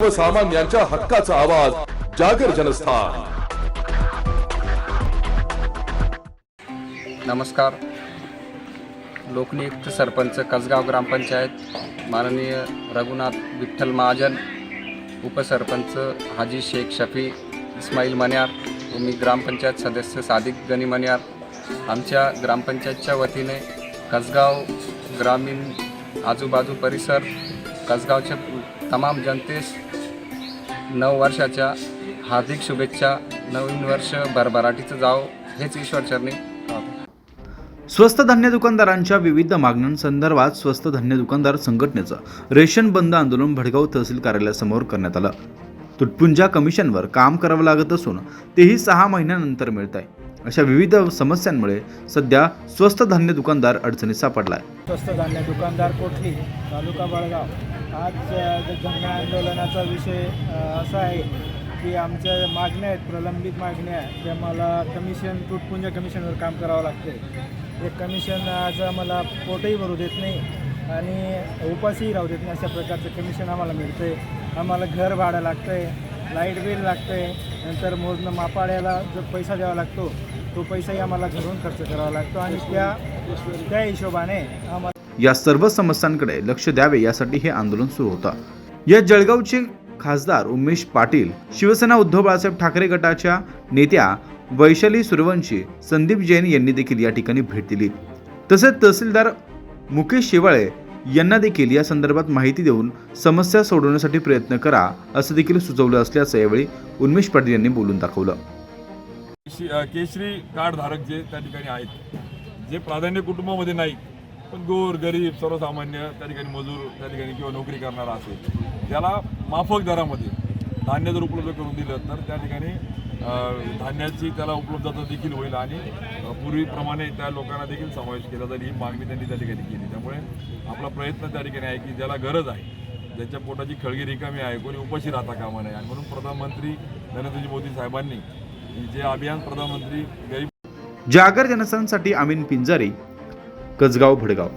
सर्वसामान्यांच्या हक्काचा आवाज जागर जनस्थान. नमस्कार. लोकनियुक्त सरपंच कसगाव ग्रामपंचायत माननीय रघुनाथ विठ्ठल महाजन उपसरपंच हाजी शेख शफी इस्माईल मन्यार व मी ग्रामपंचायत सदस्य सादिक गनी मन्यार आमच्या ग्रामपंचायतच्या वतीने कसगाव ग्रामीण आजूबाजू परिसर कसगावच्या तमाम जनतेस नऊ वर्षाच्या हार्दिक शुभेच्छा नवीन वर्ष भरभराटीचं जाव हेच ईश्वरचरणी स्वस्त धान्य दुकानदारांच्या विविध मागण्यांसंदर्भात स्वस्त धान्य दुकानदार संघटनेचं रेशन बंद आंदोलन भडगाव तहसील कार्यालयासमोर करण्यात आलं. तुटपुंजा कमिशनवर काम करावं लागत असून तेही सहा महिन्यानंतर मिळत आहे अशा विविध समस्यांमुळे सध्या स्वस्त धान्य दुकानदार अडचणीत सापडला आहे स्वस्त धान्य दुकानदार कोठली? तालुका बळगाव आज अ, आंदोलनाचा विषय असा आहे की आमच्या मागण्या आहेत प्रलंबित मागण्या आहेत त्या मला कमिशन तुटपुंज कमिशनवर काम करावं लागते ते कमिशन आज आम्हाला पोटही भरू देत नाही आणि उपासही राहू देत नाही अशा प्रकारचं कमिशन आम्हाला मिळतं आहे आम्हाला घर भाडं लागतं आहे लाइट बिल लागतं आहे नंतर मोजणं मापाड्याला जो पैसा द्यावा लागतो तो पैसाही आम्हाला घरून खर्च करावा लागतो आणि त्या त्या हिशोबाने आम्हाला या सर्व समस्यांकडे लक्ष द्यावे यासाठी हे आंदोलन सुरू होतं. या जळगावचे खासदार उमेश पाटील शिवसेना उद्धव बाळासाहेब ठाकरे गटाच्या नेत्या वैशाली सुरवंशी संदीप जैन यांनी देखील या ठिकाणी भेट दिली. तसेच तहसीलदार मुकेश शेवाळे यांना देखील या संदर्भात माहिती देऊन समस्या सोडवण्यासाठी प्रयत्न करा असं देखील सुचवलं असल्याचं यावेळी उन्मेश पाटील यांनी बोलून दाखवलं. केशरी केशरी कार्डधारक जे त्या ठिकाणी आहेत जे प्राधान्य कुटुंबामध्ये नाही पण गोर गरीब सर्वसामान्य त्या ठिकाणी मजूर त्या ठिकाणी किंवा नोकरी करणारा असेल त्याला माफक दरामध्ये धान्य जर उपलब्ध करून दिलं तर त्या ठिकाणी धान्याची त्याला उपलब्धता देखील होईल आणि पूर्वीप्रमाणे त्या लोकांना देखील समावेश केला जाईल ही मागणी त्यांनी त्या ठिकाणी केली. त्यामुळे आपला प्रयत्न त्या ठिकाणी आहे की ज्याला गरज आहे ज्याच्या पोटाची खळगी रिकामी आहे कोणी उपाशी राहता कामा नये. आणि म्हणून प्रधानमंत्री नरेंद्रजी मोदी साहेबांनी जे अभियान प्रधानमंत्री गरीब जागर जनस्थानसाठी अमीन पिंजारी कसगाव भडगाव.